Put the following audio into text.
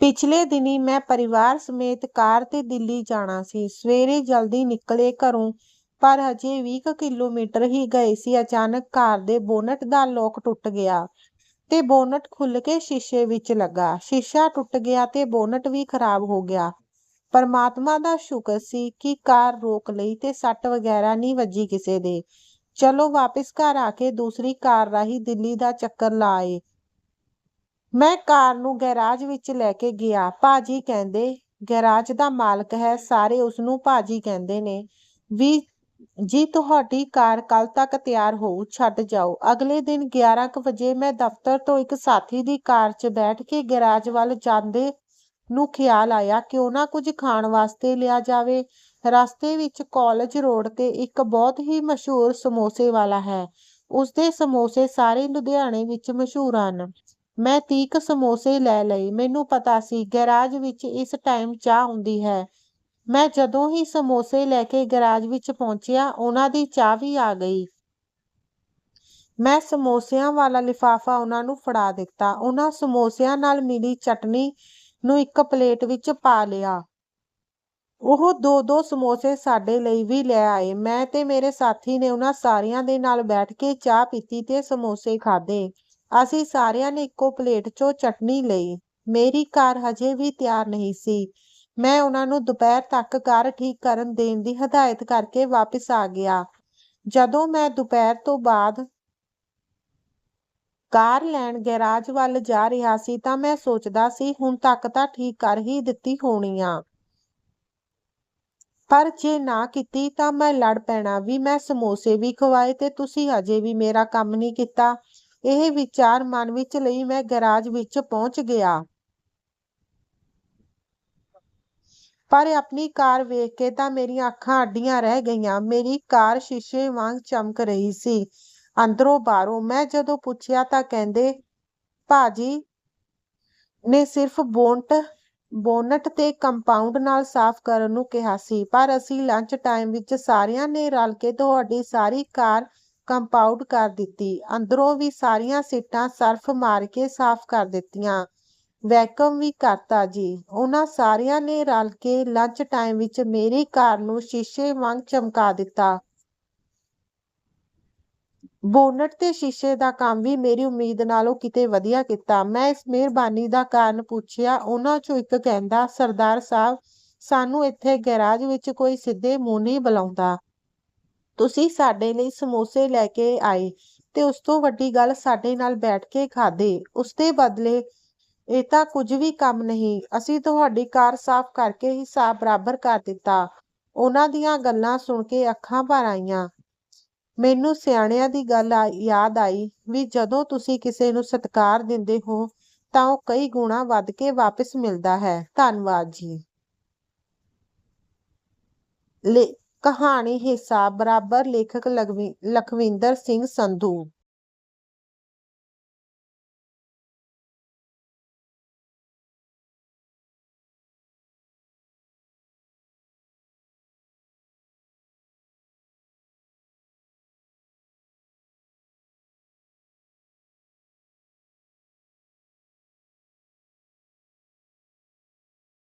ਪਿਛਲੇ ਦਿਨੀ ਮੈਂ ਪਰਿਵਾਰ ਸਮੇਤ ਕਾਰ 'ਤੇ ਦਿੱਲੀ ਜਾਣਾ ਸੀ। ਸਵੇਰੇ ਜਲਦੀ ਨਿਕਲੇ ਘਰੋਂ, ਪਰ ਹਜੇ ਵੀਹ ਕੁ ਕਿਲੋਮੀਟਰ ਹੀ ਗਏ ਸੀ ਅਚਾਨਕ ਕਾਰ ਦੇ ਬੋਨਟ ਦਾ ਲੋਕ ਟੁੱਟ ਗਿਆ ਤੇ ਬੋਨਟ ਖੁੱਲ ਕੇ ਸ਼ੀਸ਼ੇ ਵਿੱਚ ਲੱਗਾ। ਸ਼ੀਸ਼ਾ ਟੁੱਟ ਗਿਆ ਤੇ ਬੋਨਟ ਵੀ ਖ਼ਰਾਬ ਹੋ ਗਿਆ। ਪਰਮਾਤਮਾ ਦਾ ਸ਼ੁਕਰ ਸੀ ਕਿ ਕਾਰ ਰੋਕ ਲਈ ਤੇ ਸੱਟ ਵਗੈਰਾ ਨਹੀਂ ਵੱਜੀ ਕਿਸੇ ਦੇ। ਚਲੋ ਵਾਪਿਸ ਘਰ ਆ ਕੇ ਦੂਸਰੀ ਕਾਰ ਰਾਹੀਂ ਦਿੱਲੀ ਦਾ ਚੱਕਰ ਲਾਏ ਮੈਂ ਕਾਰ ਨੂੰ ਗੈਰਾਜ ਵਿੱਚ ਲੈ ਕੇ ਗਿਆ। ਭਾਜੀ ਕਹਿੰਦੇ, ਗੈਰਾਜ ਦਾ ਮਾਲਕ ਹੈ, ਸਾਰੇ ਉਸਨੂੰ ਭਾਜੀ ਕਹਿੰਦੇ ਨੇ। ਵੀ ਜੀ ਤੁਹਾਡੀ ਕਾਰ ਕੱਲ ਤੱਕ ਤਿਆਰ ਹੋਊ, ਛੱਡ ਜਾਓ। ਅਗਲੇ ਦਿਨ ਗਿਆਰਾਂ ਕੁ ਵਜੇ ਮੈਂ ਦਫ਼ਤਰ ਤੋਂ ਇੱਕ ਸਾਥੀ ਦੀ ਕਾਰ 'ਚ ਬੈਠ ਕੇ ਗੈਰਾਜ ਵੱਲ ਜਾਂਦੇ ਨੂੰ ਖਿਆਲ ਆਇਆ ਕਿਉਂ ਨਾ ਕੁਝ ਖਾਣ ਵਾਸਤੇ ਲਿਆ ਜਾਵੇ। ਰਸਤੇ ਵਿੱਚ ਕਾਲਜ ਰੋਡ 'ਤੇ ਇੱਕ ਬਹੁਤ ਹੀ ਮਸ਼ਹੂਰ ਸਮੋਸੇ ਵਾਲਾ ਹੈ। ਉਸਦੇ ਸਮੋਸੇ ਸਾਰੇ ਲੁਧਿਆਣੇ ਵਿੱਚ ਮਸ਼ਹੂਰ ਹਨ। ਮੈਂ ਤੀਕ ਸਮੋਸੇ ਲੈ ਲਈ ਮੈਨੂੰ ਪਤਾ ਸੀ ਗੈਰਾਜ ਵਿੱਚ ਇਸ ਟਾਈਮ ਚਾਹ ਹੁੰਦੀ ਹੈ। ਮੈਂ ਜਦੋਂ ਹੀ ਸਮੋਸੇ ਲੈ ਕੇ ਗੈਰਾਜ ਵਿੱਚ ਪਹੁੰਚਿਆ, ਉਹਨਾਂ ਦੀ ਚਾਹ ਵੀ ਆ ਗਈ। ਮੈਂ ਸਮੋਸਿਆਂ ਵਾਲਾ ਲਿਫ਼ਾਫ਼ਾ ਉਹਨਾਂ ਨੂੰ ਫੜਾ ਦਿੱਤਾ। ਉਹਨਾਂ ਸਮੋਸਿਆਂ ਨਾਲ ਮਿਲੀ ਚਟਨੀ ਨੂੰ ਇੱਕ ਪਲੇਟ ਵਿੱਚ ਪਾ ਲਿਆ। ਉਹ ਦੋ-ਦੋ ਸਮੋਸੇ ਸਾਡੇ ਲਈ ਵੀ ਲੈ ਆਏ। ਮੈਂ ਤੇ ਮੇਰੇ ਸਾਥੀ ਨੇ ਉਹਨਾਂ ਸਾਰਿਆਂ ਦੇ ਨਾਲ ਬੈਠ ਕੇ ਚਾਹ ਪੀਤੀ ਤੇ ਸਮੋਸੇ ਖਾਧੇ। ਅਸੀਂ ਸਾਰਿਆਂ ਨੇ ਇੱਕੋ ਪਲੇਟ 'ਚੋਂ ਚਟਨੀ ਲਈ। ਮੇਰੀ ਕਾਰ ਹਜੇ ਵੀ ਤਿਆਰ ਨਹੀਂ ਸੀ। ਮੈਂ ਉਹਨਾਂ ਨੂੰ ਦੁਪਹਿਰ ਤੱਕ ਕਾਰ ਠੀਕ ਕਰਨ ਦੇਣ ਦੀ ਹਦਾਇਤ ਕਰਕੇ ਵਾਪਿਸ ਆ ਗਿਆ। ਜਦੋਂ ਮੈਂ ਦੁਪਹਿਰ ਤੋਂ ਬਾਅਦ ਕਾਰ ਲੈਣ ਗੈਰਾਜ ਵੱਲ ਜਾ ਰਿਹਾ ਸੀ ਤਾਂ ਮੈਂ ਸੋਚਦਾ ਸੀ, ਹੁਣ ਤੱਕ ਤਾਂ ਠੀਕ ਕਰ ਹੀ ਦਿੱਤੀ ਹੋਣੀ ਆ। ਪਰ ਜੇ ਨਾ ਕੀਤੀ ਤਾਂ ਮੈਂ ਲੜ ਪੈਣਾ ਵੀ ਮੈਂ ਸਮੋਸੇ ਵੀ ਖਵਾਏ ਤੇ ਤੁਸੀਂ ਹਜੇ ਵੀ ਮੇਰਾ ਕੰਮ ਨਹੀਂ ਕੀਤਾ। ਇਹ ਵਿਚਾਰ ਮਨ ਵਿੱਚ ਲਈ ਮੈਂ ਗੈਰਾਜ ਵਿੱਚ ਪਹੁੰਚ ਗਿਆ। ਪਰ ਆਪਣੀ ਕਾਰ ਵੇਖ ਕੇ ਤਾਂ ਮੇਰੀਆਂ ਅੱਖਾਂ ਅੱਡੀਆਂ ਰਹਿ ਗਈਆਂ। ਮੇਰੀ ਕਾਰ ਸ਼ੀਸ਼ੇ ਵਾਂਗ ਚਮਕ ਰਹੀ ਸੀ, ਅੰਦਰੋਂ ਬਾਹਰੋਂ। ਮੈਂ ਜਦੋਂ ਪੁੱਛਿਆ ਤਾਂ ਕਹਿੰਦੇ, ਭਾਜੀ ਨੇ ਸਿਰਫ਼ ਬੋਨਟ ਤੇ ਕੰਪਾਊਂਡ ਨਾਲ ਸਾਫ਼ ਕਰਨ ਨੂੰ ਕਿਹਾ ਸੀ, ਪਰ ਅਸੀਂ ਲੰਚ ਟਾਈਮ ਵਿੱਚ ਸਾਰਿਆਂ ਨੇ ਰਲ ਕੇ ਤੁਹਾਡੀ ਸਾਰੀ ਕਾਰ ਕੰਪਾਊਂਡ ਕਰ ਦਿੱਤੀ। ਅੰਦਰੋਂ ਵੀ ਸਾਰੀਆਂ ਸੀਟਾਂ ਸਰਫ਼ ਮਾਰ ਕੇ ਸਾਫ਼ ਕਰ ਦਿੱਤੀਆਂ, ਵੈਕਮ ਵੀ ਕਰਤਾ ਜੀ। ਉਹਨਾਂ ਸਾਰਿਆਂ ਨੇ ਰਲ ਕੇ ਲੰਚ ਟਾਈਮ ਵਿੱਚ ਮੇਰੀ ਕਾਰ ਨੂੰ ਸ਼ੀਸ਼ੇ ਵਾਂਗ ਚਮਕਾ ਦਿੱਤਾ। ਬੋਨਟ ਤੇ ਸ਼ੀਸ਼ੇ ਦਾ ਕੰਮ ਵੀ ਮੇਰੀ ਉਮੀਦ ਨਾਲੋਂ ਕਿਤੇ ਵਧੀਆ ਕੀਤਾ। ਮੈਂ ਇਸ ਮਿਹਰਬਾਨੀ ਦਾ ਕਾਰਨ ਪੁੱਛਿਆ। ਉਹਨਾਂ 'ਚੋਂ ਇੱਕ ਕਹਿੰਦਾ, ਸਰਦਾਰ ਸਾਹਿਬ, ਸਾਨੂੰ ਇੱਥੇ ਗੈਰਾਜ ਵਿੱਚ ਕੋਈ ਸਿੱਧੇ ਮੂੰਹ ਨਹੀਂ ਬੁਲਾਉਂਦਾ। ਤੁਸੀਂ ਸਾਡੇ ਲਈ ਸਮੋਸੇ ਲੈ ਕੇ ਆਏ ਤੇ ਉਸ ਤੋਂ ਵੱਡੀ ਗੱਲ ਸਾਡੇ ਨਾਲ ਬੈਠ ਕੇ ਖਾਧੇ। ਉਸਦੇ ਬਦਲੇ ਇਹ ਤਾਂ ਕੁਝ ਵੀ ਕੰਮ ਨਹੀਂ, ਅਸੀਂ ਤੁਹਾਡੀ ਕਾਰ ਸਾਫ਼ ਕਰਕੇ ਹਿਸਾਬ ਬਰਾਬਰ ਕਰ ਦਿੱਤਾ। ਉਹਨਾਂ ਦੀਆਂ ਗੱਲਾਂ ਸੁਣ ਕੇ ਅੱਖਾਂ ਭਰ ਆਈਆਂ। ਮੈਨੂੰ ਸਿਆਣਿਆਂ ਦੀ ਗੱਲ ਯਾਦ ਆਈ ਵੀ ਜਦੋਂ ਤੁਸੀਂ ਕਿਸੇ ਨੂੰ ਸਤਿਕਾਰ ਦਿੰਦੇ ਹੋ ਤਾਂ ਉਹ ਕਈ ਗੁਣਾ ਵੱਧ ਕੇ ਵਾਪਿਸ ਮਿਲਦਾ ਹੈ। ਧੰਨਵਾਦ ਜੀ। ਲੇ ਕਹਾਣੀ ਹਿੱਸਾ ਬਰਾਬਰ ਲੇਖਕ ਲਖਵਿੰਦਰ ਸਿੰਘ ਸੰਧੂ।